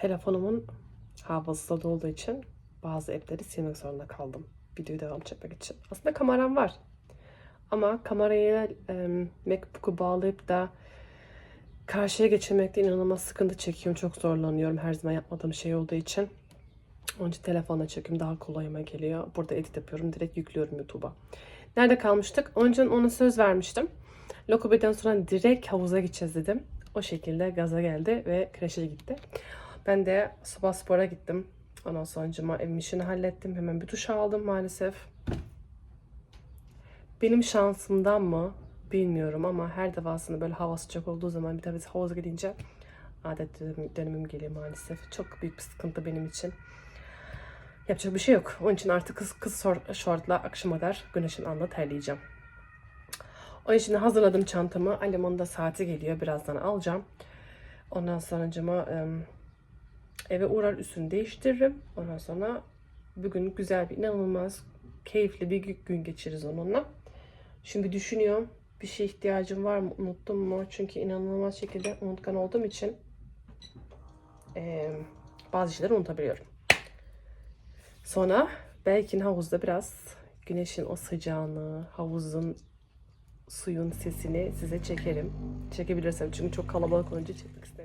telefonumun hafızası olduğu için bazı app'leri silmek zorunda kaldım. Videoyu devam çekmek için. Aslında kameram var. Ama kamerayı e, MacBook'u bağlayıp da karşıya geçirmekte inanılmaz sıkıntı çekiyorum. Çok zorlanıyorum her zaman yapmadığım şey olduğu için. Onun için telefonla çekim daha kolayıma geliyor. Burada edit yapıyorum. Direkt yüklüyorum YouTube'a. Nerede kalmıştık? Önceden ona söz vermiştim. Lokobiden sonra direkt havuza gideceğiz dedim. O şekilde gaza geldi ve kreşe gitti. Ben de sabah spora gittim. Ondan sonra evim işini hallettim. Hemen bir duş aldım maalesef. Benim şansımdan mı bilmiyorum ama her defasında böyle hava sıcak olduğu zaman bir de biz havuza gidince adet dönemim- geliyor maalesef. Çok büyük bir sıkıntı benim için. Yapacak bir şey yok. Onun için artık kız, kız şor- şortla akşama kadar güneşin altında terleyeceğim. Onun için hazırladım çantamı. Annemin de saati geliyor. Birazdan alacağım. Ondan sonra eve uğrar üstünü değiştiririm. Ondan sonra bugün güzel bir inanılmaz keyifli bir gü- gün geçiririz onunla. Şimdi düşünüyorum bir şey ihtiyacım var mı unuttum mu? Çünkü inanılmaz şekilde unutkan olduğum için eee, bazı şeyleri unutabiliyorum. Sonra belki havuzda biraz güneşin o sıcağını, havuzun suyun sesini size çekerim. Çekebilirsem çünkü çok kalabalık olunca çekmek istemiyorum.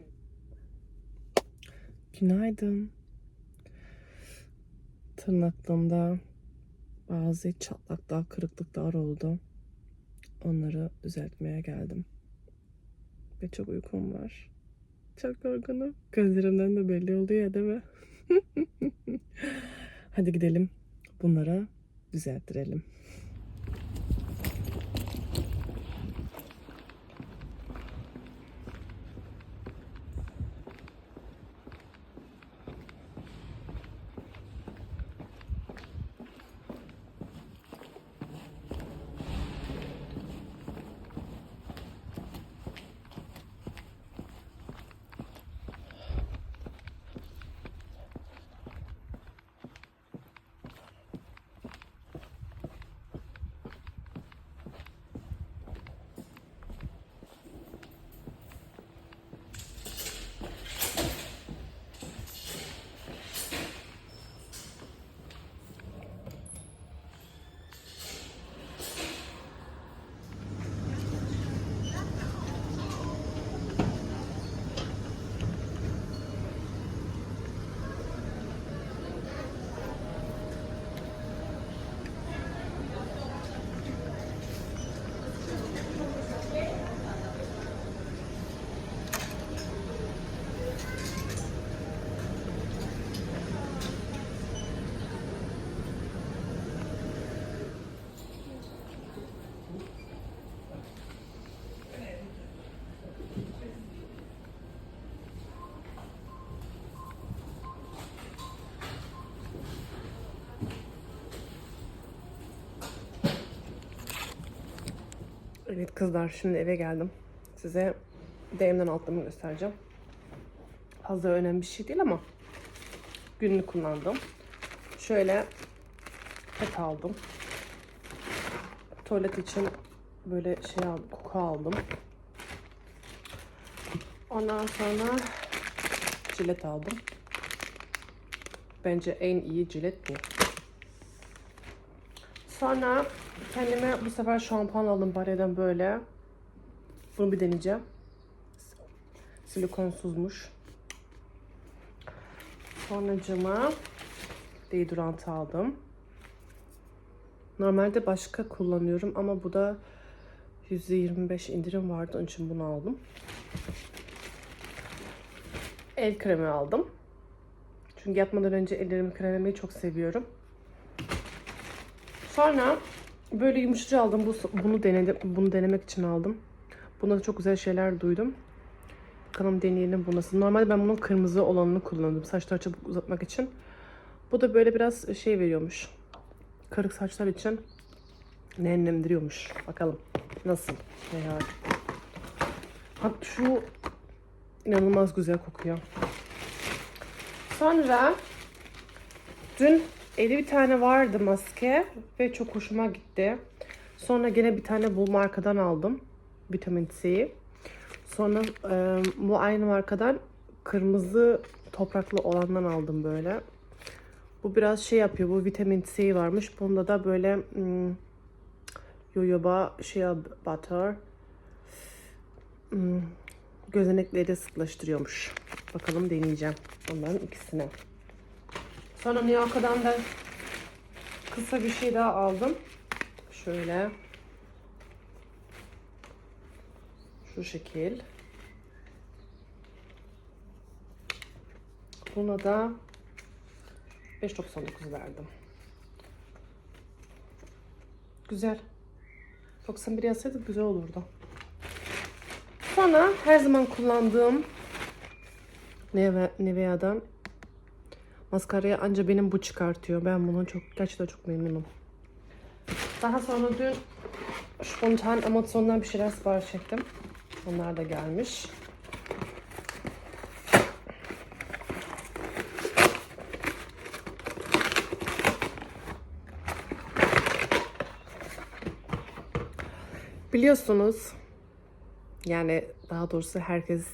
Günaydın. Tırnaklığımda bazı çatlaklar, kırıklıklar oldu. Onları düzeltmeye geldim. Ve çok uykum var. Çok yorgunum. Gözlerimden de belli oluyor ya değil mi? Hadi gidelim. Bunlara düzelttirelim. Evet kızlar şimdi eve geldim. Size DM'den alttığımı göstereceğim. Fazla önemli bir şey değil ama günlük kullandım. Şöyle pet aldım. Tuvalet için böyle şey aldım, koku aldım. Ondan sonra cilet aldım. Bence en iyi cilet bu. Sonra kendime bu sefer şampuan aldım Bare'den böyle. Bunu bir deneyeceğim. Silikonsuzmuş. Sonracıma deodorant aldım. Normalde başka kullanıyorum ama bu da %25 indirim vardı. Onun için bunu aldım. El kremi aldım. Çünkü yatmadan önce ellerimi kremlemeyi çok seviyorum. Sonra böyle yumuşatıcı aldım. Bu, bunu denedim. Bunu denemek için aldım. Bunda da çok güzel şeyler duydum. Bakalım deneyelim bu nasıl. Normalde ben bunun kırmızı olanını kullanıyordum. Saçları çabuk uzatmak için. Bu da böyle biraz şey veriyormuş. Kırık saçlar için nemlendiriyormuş. Bakalım nasıl. Ya. Hatta şu inanılmaz güzel kokuyor. Sonra dün Elde bir tane vardı maske ve çok hoşuma gitti. Sonra gene bir tane bu markadan aldım. Vitamin C'yi. Sonra e, bu aynı markadan kırmızı topraklı olandan aldım böyle. Bu biraz şey yapıyor. Bu vitamin C varmış. Bunda da böyle hmm, yoyoba shea butter hmm, gözenekleri sıklaştırıyormuş. Bakalım deneyeceğim onların ikisini. Sonra New York'dan da kısa bir şey daha aldım. Şöyle. Şu şekil. Buna da 5.99 verdim. Güzel. 91 yazsaydı güzel olurdu. Sonra her zaman kullandığım Neve, Nivea'dan maskarayı anca benim bu çıkartıyor. Ben bunu çok gerçekten çok memnunum. Daha sonra dün spontan emosyondan bir şeyler sipariş ettim. Onlar da gelmiş. Biliyorsunuz yani daha doğrusu herkes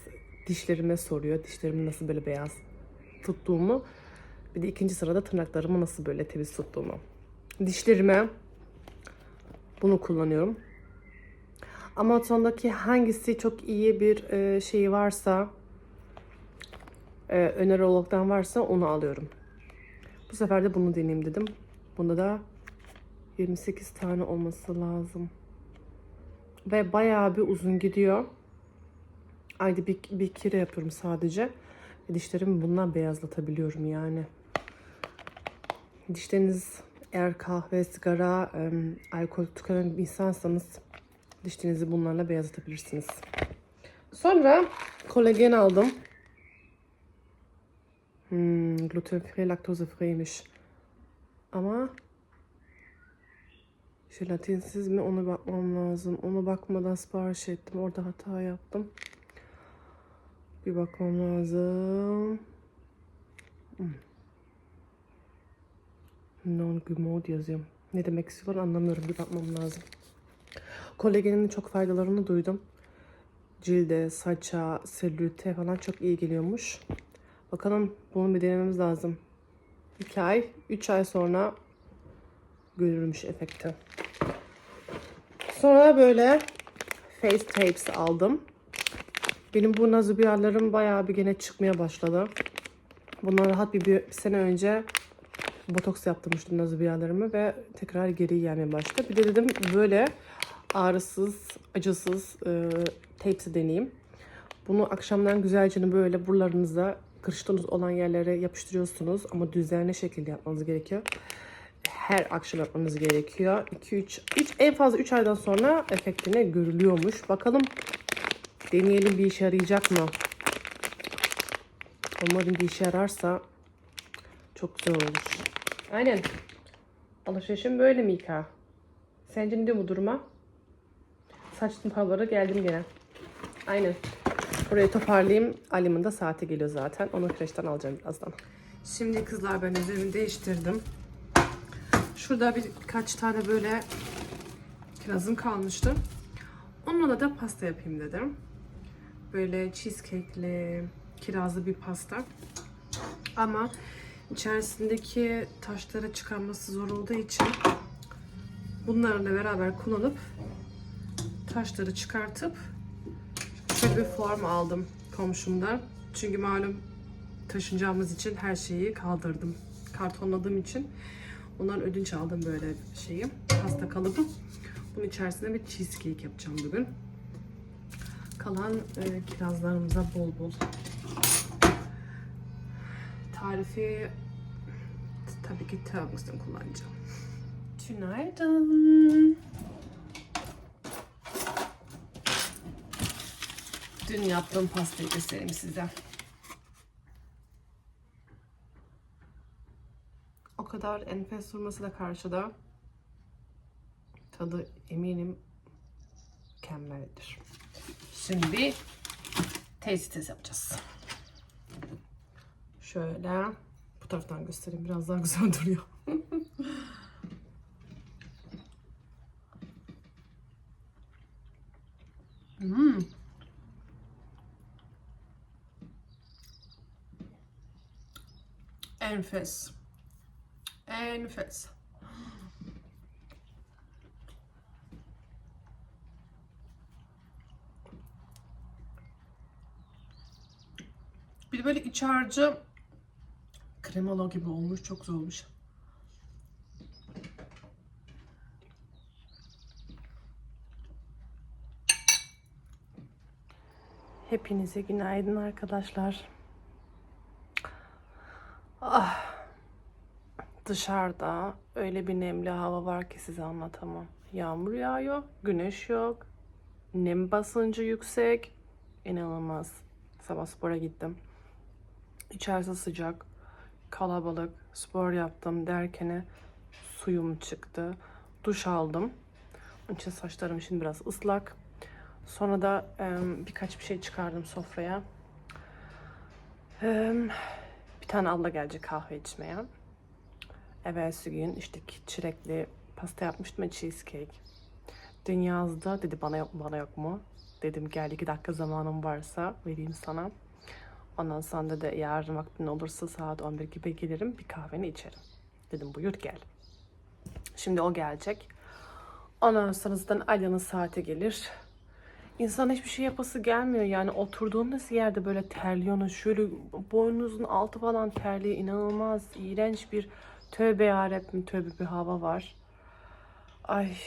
dişlerime soruyor. Dişlerimi nasıl böyle beyaz tuttuğumu. Bir de ikinci sırada tırnaklarımı nasıl böyle temiz tuttuğumu. Dişlerime bunu kullanıyorum. Amazon'daki hangisi çok iyi bir e, şeyi varsa e, öneri olaraktan varsa onu alıyorum. Bu sefer de bunu deneyeyim dedim. Bunda da 28 tane olması lazım. Ve bayağı bir uzun gidiyor. Ayda bir, bir kere yapıyorum sadece. Dişlerimi bundan beyazlatabiliyorum yani. Dişleriniz eğer kahve, sigara, em, alkol tüketen bir insansanız dişlerinizi bunlarla beyazlatabilirsiniz. Sonra kolagen aldım. Hmm, gluten free, laktoze free'miş. Ama jelatinsiz mi ona bakmam lazım. Ona bakmadan sipariş ettim. Orada hata yaptım. Bir bakmam lazım. Hmm. Non gumod yazıyor. Ne demek istiyorlar anlamıyorum. Bir bakmam lazım. Kolagenin çok faydalarını duydum. Cilde, saça, selülite falan çok iyi geliyormuş. Bakalım bunu bir denememiz lazım. 2 ay, 3 ay sonra görülmüş efekti. Sonra böyle face tapes aldım. Benim bu nazubiyarlarım bayağı bir gene çıkmaya başladı. Bundan rahat bir, bir sene önce botoks yaptırmıştım nazubiyarlarımı ve tekrar geri gelmeye başladı. Bir de dedim böyle ağrısız, acısız e, tapes'i deneyeyim. Bunu akşamdan güzelce böyle buralarınıza kırıştığınız olan yerlere yapıştırıyorsunuz ama düzenli şekilde yapmanız gerekiyor. Her akşam yapmanız gerekiyor. 2-3 en fazla 3 aydan sonra efektine görülüyormuş. Bakalım deneyelim bir işe yarayacak mı? Umarım bir işe yararsa çok güzel olur. Aynen. Alışverişim böyle mi İka? Sence ne diyor bu duruma? Saçtım paraları geldim gene. Aynen. Burayı toparlayayım. Ali'min de saati geliyor zaten. Onu kreşten alacağım birazdan. Şimdi kızlar ben üzerimi değiştirdim. Şurada birkaç tane böyle kirazım kalmıştı. Onunla da pasta yapayım dedim. Böyle cheesecake'li, kirazlı bir pasta. Ama içerisindeki taşları çıkarması zor olduğu için bunlarla beraber kullanıp taşları çıkartıp şöyle bir form aldım komşumda. Çünkü malum taşınacağımız için her şeyi kaldırdım. Kartonladığım için ondan ödünç aldım böyle şeyi. Pasta kalıbı. Bunun içerisinde bir cheesecake yapacağım bugün. Kalan e, kirazlarımıza bol bol. Tarifi tabii ki thermos'tan kullanacağım. Günaydın. Dün yaptığım pastayı göstereyim size. O kadar enfes durması da karşıda. Tadı eminim mükemmeldir. Şimdi taste test yapacağız. Şöyle taraftan göstereyim. Biraz daha güzel duruyor. hmm. Enfes. Enfes. Bir de böyle iç harcı kremalı gibi olmuş. Çok güzel olmuş. Hepinize günaydın arkadaşlar. Ah, dışarıda öyle bir nemli hava var ki size anlatamam. Yağmur yağıyor, güneş yok, nem basıncı yüksek. İnanılmaz. Sabah spora gittim. İçerisi sıcak, kalabalık, spor yaptım derken suyum çıktı. Duş aldım. Onun için saçlarım şimdi biraz ıslak. Sonra da em, birkaç bir şey çıkardım sofraya. Em, bir tane abla gelecek kahve içmeye. Evvelsi gün işte çilekli pasta yapmıştım ya cheesecake. Dün yazdı dedi bana yok bana yok mu? Dedim gel iki dakika zamanım varsa vereyim sana. Ondan sonra dedi yarın vaktin olursa saat 11 gibi gelirim bir kahveni içerim. Dedim buyur gel. Şimdi o gelecek. Ondan sonra zaten Alya'nın saati gelir. İnsan hiçbir şey yapası gelmiyor yani oturduğunuz yerde böyle terliyorsunuz şöyle boynunuzun altı falan terliyor inanılmaz iğrenç bir tövbe yarabbim tövbe bir hava var. Ay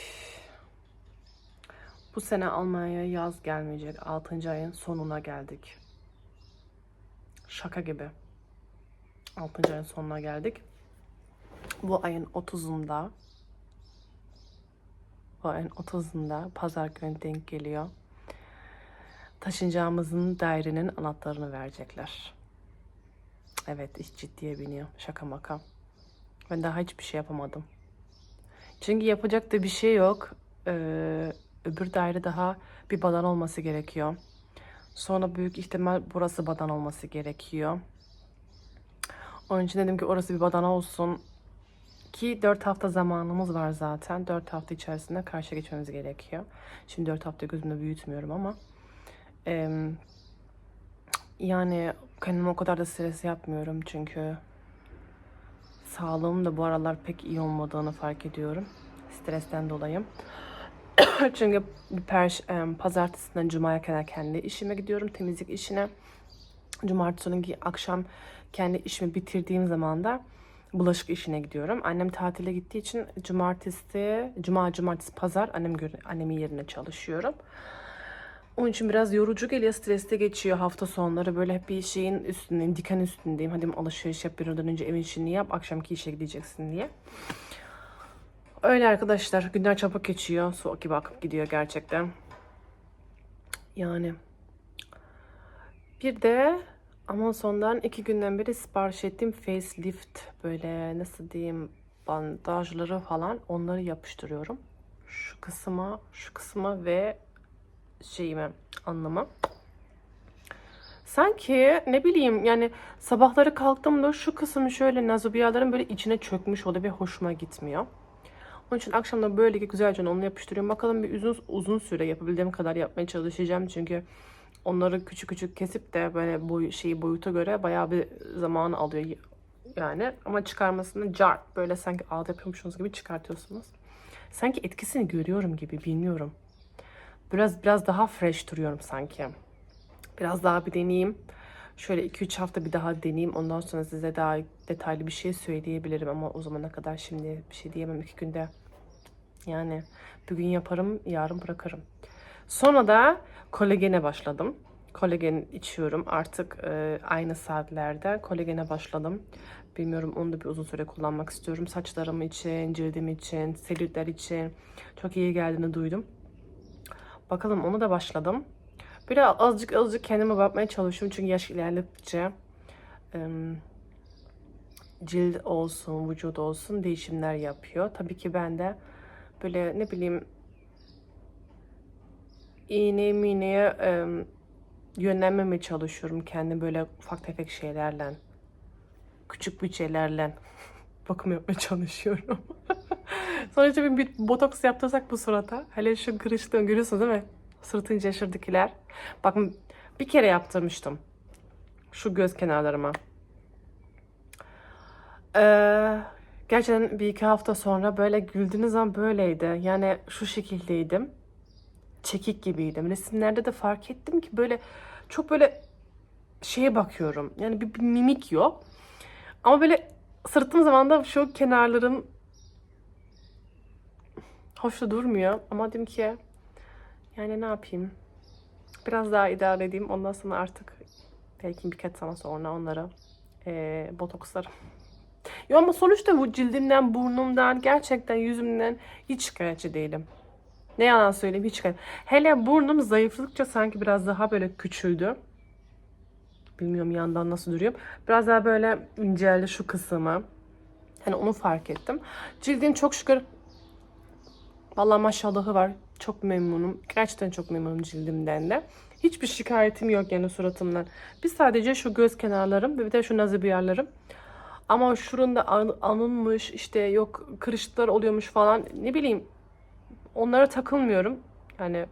bu sene Almanya'ya yaz gelmeyecek 6. ayın sonuna geldik. Şaka gibi. 6. ayın sonuna geldik. Bu ayın 30'unda bu ayın 30'unda pazar günü denk geliyor taşınacağımızın dairenin anahtarını verecekler. Evet iş ciddiye biniyor. Şaka maka. Ben daha hiçbir şey yapamadım. Çünkü yapacak da bir şey yok. Ee, öbür daire daha bir badan olması gerekiyor. Sonra büyük ihtimal burası badan olması gerekiyor. Onun için dedim ki orası bir badan olsun. Ki 4 hafta zamanımız var zaten. 4 hafta içerisinde karşıya geçmemiz gerekiyor. Şimdi 4 hafta gözümde büyütmüyorum ama. Eee, yani kendime o kadar da stres yapmıyorum çünkü sağlığım da bu aralar pek iyi olmadığını fark ediyorum. Stresten dolayı. çünkü per, pazartesinden cumaya kadar kendi işime gidiyorum. Temizlik işine. Cumartesi günü akşam kendi işimi bitirdiğim zaman da bulaşık işine gidiyorum. Annem tatile gittiği için cumartesi, cuma, cumartesi, pazar annem annemin yerine çalışıyorum. Onun için biraz yorucu geliyor, stresli geçiyor hafta sonları. Böyle hep bir şeyin üstündeyim, diken üstündeyim. Hadi alışveriş yap bir önce evin işini yap, akşamki işe gideceksin diye. Öyle arkadaşlar, günler çabuk geçiyor. Su gibi akıp gidiyor gerçekten. Yani. Bir de Amazon'dan iki günden beri sipariş ettiğim facelift böyle nasıl diyeyim bandajları falan onları yapıştırıyorum. Şu kısma, şu kısma ve şeyime anlama. Sanki ne bileyim yani sabahları kalktığımda şu kısmı şöyle nazobiyaların böyle içine çökmüş oluyor ve hoşuma gitmiyor. Onun için akşamda böyle güzelce onu yapıştırıyorum. Bakalım bir uzun uzun süre yapabildiğim kadar yapmaya çalışacağım. Çünkü onları küçük küçük kesip de böyle boy, şeyi boyuta göre bayağı bir zaman alıyor yani. Ama çıkarmasını cart böyle sanki ağda yapıyormuşsunuz gibi çıkartıyorsunuz. Sanki etkisini görüyorum gibi bilmiyorum. Biraz biraz daha fresh duruyorum sanki. Biraz daha bir deneyeyim. Şöyle 2-3 hafta bir daha deneyeyim. Ondan sonra size daha detaylı bir şey söyleyebilirim. Ama o zamana kadar şimdi bir şey diyemem. iki günde yani bugün yaparım, yarın bırakırım. Sonra da kolagene başladım. Kolagen içiyorum. Artık e, aynı saatlerde kolagene başladım. Bilmiyorum onu da bir uzun süre kullanmak istiyorum. Saçlarım için, cildim için, selülitler için çok iyi geldiğini duydum. Bakalım onu da başladım. Bir de azıcık azıcık kendime bakmaya çalışıyorum. Çünkü yaş ilerledikçe cilt olsun, vücut olsun değişimler yapıyor. Tabii ki ben de böyle ne bileyim iğne mineye yönlenmemeye çalışıyorum. Kendi böyle ufak tefek şeylerle, küçük bütçelerle bakım yapmaya çalışıyorum. Sonuçta bir, botoks yaptırsak bu surata. Hele şu kırıştığını görüyorsunuz değil mi? Suratın şaşırdıkiler. Bakın bir kere yaptırmıştım. Şu göz kenarlarıma. Ee, gerçekten bir iki hafta sonra böyle güldüğünüz zaman böyleydi. Yani şu şekildeydim. Çekik gibiydim. Resimlerde de fark ettim ki böyle çok böyle şeye bakıyorum. Yani bir, bir mimik yok. Ama böyle sırıttığım zaman da şu kenarlarım hoş da durmuyor. Ama dedim ki yani ne yapayım? Biraz daha idare edeyim. Ondan sonra artık belki birkaç sene sonra onları eee botokslarım. Yo ama sonuçta bu cildimden, burnumdan, gerçekten yüzümden hiç şikayetçi değilim. Ne yalan söyleyeyim hiç şikayet. Hele burnum zayıfladıkça sanki biraz daha böyle küçüldü. Bilmiyorum yandan nasıl duruyor. Biraz daha böyle inceldi şu kısmı. Hani onu fark ettim. Cildim çok şükür Vallahi maşallahı var. Çok memnunum. Gerçekten çok memnunum cildimden de. Hiçbir şikayetim yok yani suratımdan. Bir sadece şu göz kenarlarım ve bir de şu nazı yerlerim. Ama şurunda an- alınmış işte yok kırışıklar oluyormuş falan ne bileyim. Onlara takılmıyorum. Yani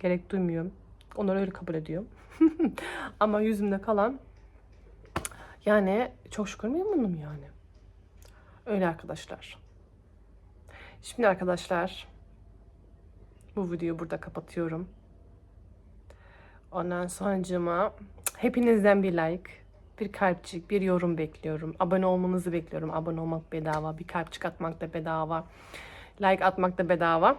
gerek duymuyorum. Onları öyle kabul ediyorum. Ama yüzümde kalan yani çok şükür memnunum yani. Öyle arkadaşlar. Şimdi arkadaşlar bu videoyu burada kapatıyorum. Ondan sonucuma hepinizden bir like, bir kalpçik, bir yorum bekliyorum. Abone olmanızı bekliyorum. Abone olmak bedava, bir kalpçik atmak da bedava. Like atmak da bedava.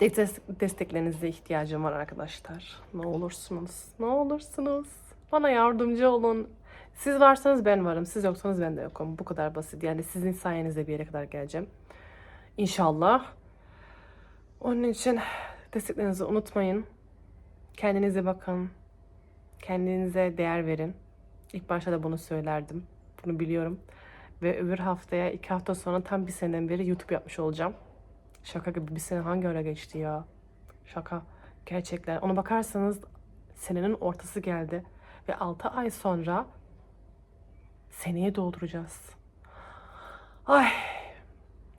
Destek, desteklerinize ihtiyacım var arkadaşlar. Ne olursunuz, ne olursunuz. Bana yardımcı olun. Siz varsanız ben varım. Siz yoksanız ben de yokum. Bu kadar basit. Yani sizin sayenizde bir yere kadar geleceğim. İnşallah. Onun için desteklerinizi unutmayın. Kendinize bakın. Kendinize değer verin. İlk başta da bunu söylerdim. Bunu biliyorum. Ve öbür haftaya iki hafta sonra tam bir seneden beri YouTube yapmış olacağım. Şaka gibi bir sene hangi ara geçti ya? Şaka. Gerçekten. Ona bakarsanız senenin ortası geldi. Ve 6 ay sonra seneye dolduracağız. Ay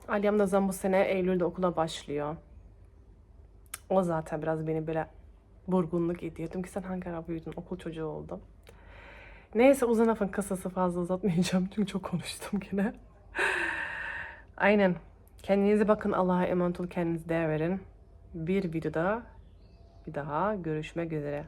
Alyam da bu sene Eylül'de okula başlıyor. O zaten biraz beni böyle burgunluk ediyor. Dedim ki sen hangi ara büyüdün? Okul çocuğu oldum. Neyse uzun lafın kısası fazla uzatmayacağım. Çünkü çok konuştum yine. Aynen. Kendinize bakın. Allah'a emanet olun. Kendinize değer verin. Bir videoda bir daha görüşmek üzere.